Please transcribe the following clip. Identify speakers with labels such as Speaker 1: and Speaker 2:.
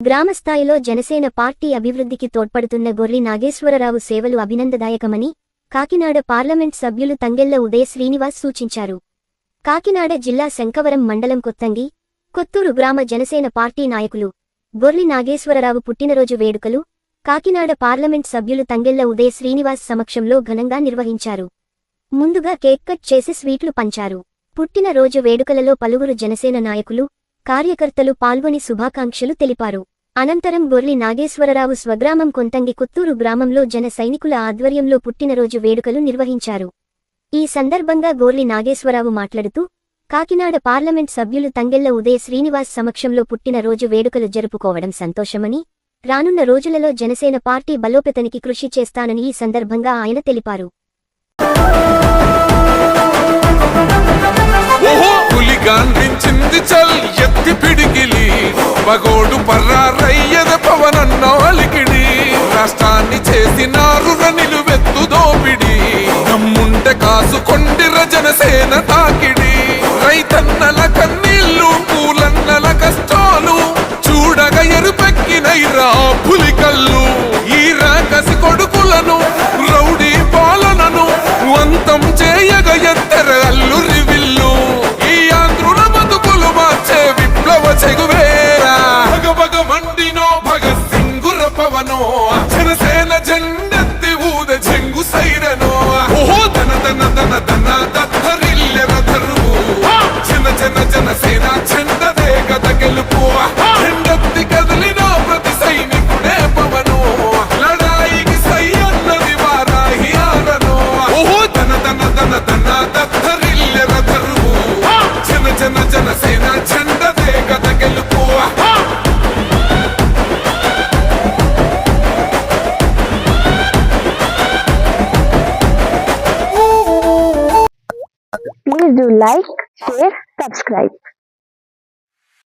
Speaker 1: గ్రామస్థాయిలో Janasena party అభివృద్ధికి తోడ్పడుతున్న గొర్రి నాగేశ్వరరావు సేవలు అభినందదాయకమని కాకినాడ పార్లమెంట్ సభ్యులు తంగెళ్ళ ఉదయ శ్రీనివాస్ సూచించారు. కాకినాడ జిల్లా శంకవరం మండలం కొత్తంగి కొత్తూరు గ్రామ జనసేన పార్టీ నాయకులు గొర్లి నాగేశ్వరరావు పుట్టినరోజు వేడుకలు కాకినాడ పార్లమెంట్ సభ్యులు తంగెళ్ళ ఉదయ శ్రీనివాస్ సమక్షంలో ఘనంగా నిర్వహించారు. ముందుగా కేక్ కట్ చేసి స్వీట్లు పంచారు. పుట్టినరోజు వేడుకలలో పలువురు జనసేన నాయకులు కార్యకర్తలు పాల్గొని శుభాకాంక్షలు తెలిపారు. అనంతరం గొర్లి నాగేశ్వరరావు స్వగ్రామం కొంతంగి కొత్తూరు గ్రామంలో జన సైనికుల ఆధ్వర్యంలో పుట్టినరోజు వేడుకలు నిర్వహించారు. ఈ సందర్భంగా గోర్లి నాగేశ్వరరావు మాట్లాడుతూ కాకినాడ పార్లమెంట్ సభ్యులు తంగెళ్ళ ఉదయ శ్రీనివాస్ సమక్షంలో పుట్టినరోజు వేడుకలు జరుపుకోవడం సంతోషమని రానున్న రోజులలో జనసేన పార్టీ బలోపేతనికి కృషి చేస్తానని ఈ సందర్భంగా ఆయన తెలిపారు.
Speaker 2: పగోడు పర్రారయ్యద పవనన్న అలికిడి. రాష్ట్రాన్ని చేసినారు నిలువెత్తు దోపిడి. నమ్ముంటే కాసుకొండిర జనసేన తాకిడి. రైతన్నల కన్న జనసేన గెలుపు
Speaker 3: Please do like, share, subscribe.